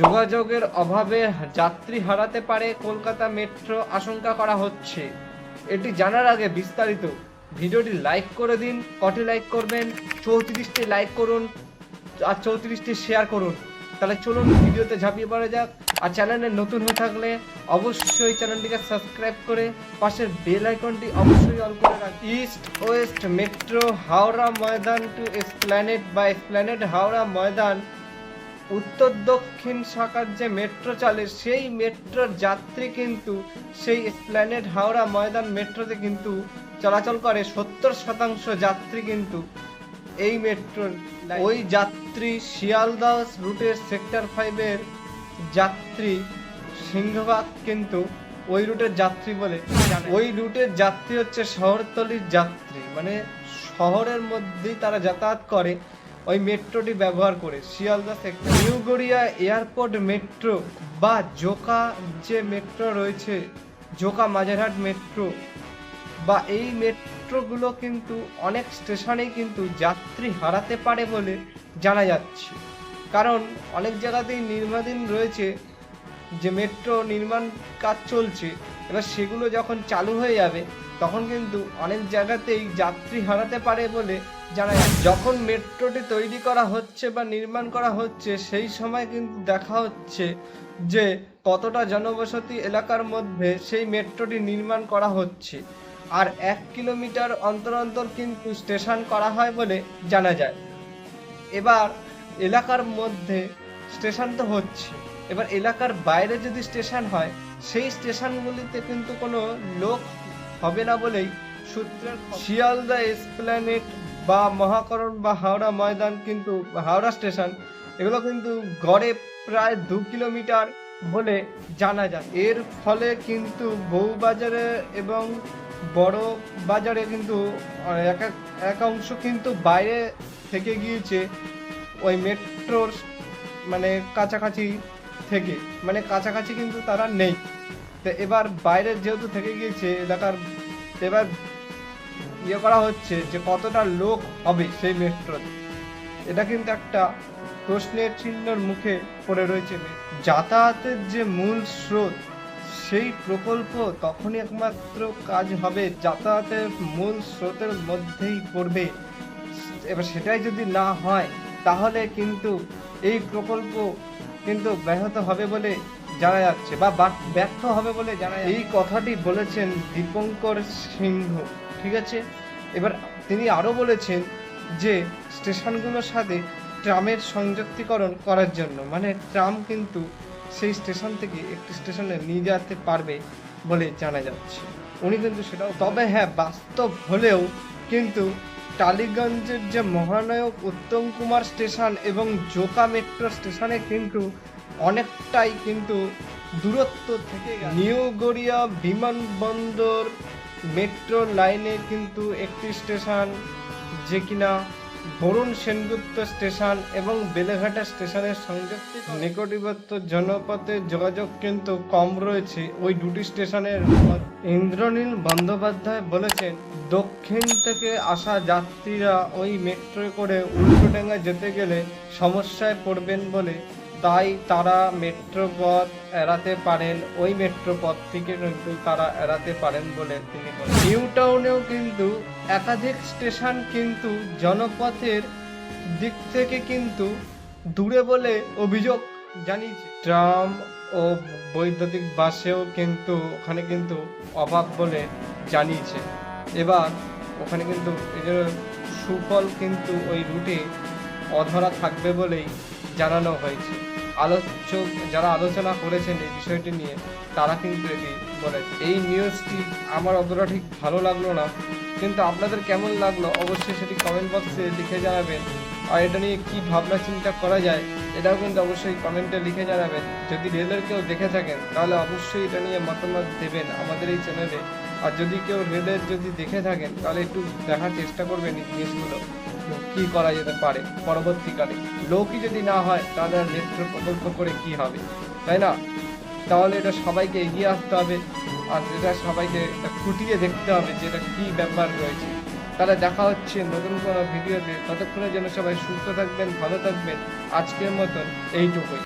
যোগাযোগের অভাবে যাত্রী হারাতে পারে কলকাতা মেট্রো আশঙ্কা করা হচ্ছে। এটি জানার আগে বিস্তারিত। ভিডিওটি লাইক করে দিন, কটি লাইক করবেন, চৌত্রিশটি লাইক করুন, আর চৌত্রিশটি শেয়ার করুন। তাহলে চলুন ভিডিওতে ঝাঁপিয়ে পড়া যাক। আর চ্যানেলে নতুন হয়ে থাকলে অবশ্যই চ্যানেলটিকে সাবস্ক্রাইব করে পাশের বেল আইকনটি অবশ্যই অন করে রাখুন। East west metro Howrah Maidan to Esplanade বা এসপ্ল্যানেড হাওড়া ময়দান উত্তর দক্ষিণ শাখার যে মেট্রো চলে, সেই মেট্রোর যাত্রী কিন্তু সেই স্প্ল্যানেড হাওড়া ময়দান মেট্রোতে কিন্তু চলাচল করে। সত্তর শতাংশ যাত্রী কিন্তু এই মেট্রোর ওই যাত্রী শিয়ালদাস রুটের সেক্টর ফাইভের যাত্রী সিংহভাগ কিন্তু ওই রুটের যাত্রী বলে ওই রুটের যাত্রী হচ্ছে শহরতলির যাত্রী। মানে শহরের মধ্যেই তারা যাতায়াত করে। ওই মেট্রোটি ব্যবহার করে Sealdah sector new Garia airport metro বা জোকা যে মেট্রো রয়েছে, জোকা মাঝেরহাট মেট্রো, বা এই মেট্রোগুলো কিন্তু অনেক স্টেশনেই কিন্তু যাত্রী হারাতে পারে বলে জানা যাচ্ছে। কারণ অনেক জায়গাতেই নির্মাণাধীন রয়েছে যে মেট্রো নির্মাণ কাজ চলছে, এবার সেগুলো যখন চালু হয়ে যাবে, তখন কিন্তু অনেক জায়গাতেই যাত্রী হারাতে পারে বলে জানা যখন মেট্রোটি তৈরি করা হচ্ছে বা নির্মাণ করা হচ্ছে, সেই সময় কিন্তু দেখা হচ্ছে যে কতটা জনবসতি এলাকার মধ্যে সেই মেট্রোটি নির্মাণ করা হচ্ছে। আর এক কিলোমিটার অন্তর অন্তর কিন্তু স্টেশন করা হয় বলে জানা যায়। এবার এলাকার মধ্যে স্টেশন তো হচ্ছে। এবার এলাকার বাইরে যদি স্টেশন হয়, সেই স্টেশনগুলিতে কিন্তু কোনো লোক হবে না বলেই সূত্রের। শিয়ালদা এসপ্ল্যানেট বা মহাকরণ বা হাওড়া ময়দান কিন্তু, হাওড়া স্টেশন, এগুলো কিন্তু গড়ে প্রায় দু কিলোমিটার বলে জানা যায়। এর ফলে কিন্তু বউবাজারে এবং বড় বাজারে কিন্তু এক, এক- অংশ কিন্তু বাইরে থেকে গিয়েছে ওই মেট্রোর মানে কাছাকাছি থেকে। মানে কাছাকাছি কিন্তু তারা নেই। তো এবার বাইরে যেহেতু থেকে গিয়েছে, এলাকার, এবার ইয়ে করা হচ্ছে যে কতটা লোক হবে সেই মেট্রোতে। এটা কিন্তু একটা প্রশ্নের চিহ্নর মুখে পড়ে রয়েছে। যাতায়াতের যে মূল স্রোত, সেই প্রকল্প তখনই একমাত্র কাজ হবে যাতায়াতের মূল স্রোতের মধ্যেই পড়বে। এবার সেটাই যদি না হয়, তাহলে কিন্তু এই প্রকল্প কিন্তু ব্যাহত হবে বলে জানা যাচ্ছে বা ব্যর্থ হবে বলে জানা। এই কথাটি বলেছেন দীপঙ্কর সিংহ। ঠিক আছে? এবার তিনি আরও বলেছেন যে, স্টেশনগুলোর সাথে ট্রামের সংযুক্তিকরণ করার জন্য মানে ট্রাম কিন্তু সেই স্টেশন থেকে একটি স্টেশনে নিয়ে যেতে পারবে বলে জানা যাচ্ছে। উনি কিন্তু সেটাও তবে হ্যাঁ বাস্তব হলেও কিন্তু টালিগঞ্জের যে মহানায়ক উত্তম কুমার স্টেশন এবং জোকা মেট্রো স্টেশনে কিন্তু অনেকটাই কিন্তু দূরত্ব থেকে। নিউ গড়িয়া বিমানবন্দর মেট্রো লাইনে কিন্তু একটি স্টেশন, যে কিনা বরুণ সেনগুপ্ত স্টেশন এবং বেলেঘাটা স্টেশনের সংযুক্তি নিকটবর্তী জনপথে যোগাযোগ কিন্তু কম রয়েছে ওই দুটি স্টেশনের। ইন্দ্রনীল বন্দ্যোপাধ্যায় বলেছেন, দক্ষিণ থেকে আসা যাত্রীরা ওই মেট্রোয় করে উল্টোডাঙ্গা যেতে গেলে সমস্যায় পড়বেন বলে তাই তারা মেট্রোপথ এড়াতে পারেন, ওই মেট্রো পথ থেকে কিন্তু তারা এড়াতে পারেন বলে তিনি বলেন। নিউ টাউনেও কিন্তু একাধিক স্টেশন কিন্তু জনপথের দিক থেকে কিন্তু দূরে বলে অভিযোগ জানিয়েছে। ট্রাম ও বৈদ্যুতিক বাসেও কিন্তু ওখানে কিন্তু অভাব বলে জানিয়েছে। এবার ওখানে কিন্তু এদের সুফল কিন্তু ওই রুটে অধরা থাকবে বলেই জানানো হয়েছে। আলোচক যারা আলোচনা করেছেন এই বিষয়টি নিয়ে, তারা কিন্তু এটি বলেছে এই নিউজটি আমার অতটা ঠিক ভালো লাগল না, কিন্তু আপনাদের কেমন লাগল অবশ্যই সেটি কমেন্ট বক্সে লিখে জানাবেন। আর এটা নিয়ে কী ভাবনা চিন্তা করা যায়, এটাও কিন্তু অবশ্যই কমেন্টে লিখে জানাবেন। যদি রেলের কেউ দেখে থাকেন, তাহলে অবশ্যই এটা নিয়ে মতামত দেবেন আমাদের এই চ্যানেলে আর যদি কেউ রেলের যদি দেখে থাকেন, তাহলে একটু দেখার চেষ্টা করবেন এই জিনিসগুলো কি করা যেতে পারে পরবর্তীকালে? লোকই যদি না হয়, তাহলে নেত্র প্রকল্প করে কি হবে? তাই না? তাহলে এটা সবাইকে এগিয়ে আসতে হবে, আর এটা সবাইকে খুঁটিয়ে দেখতে হবে যে এটা কী ব্যাপার রয়েছে। তাহলে দেখা হচ্ছে নতুন কোনো ভিডিওতে। ততক্ষণের জন্য সবাই সুস্থ থাকবেন, ভালো থাকবেন। আজকের মতন এইটুকুই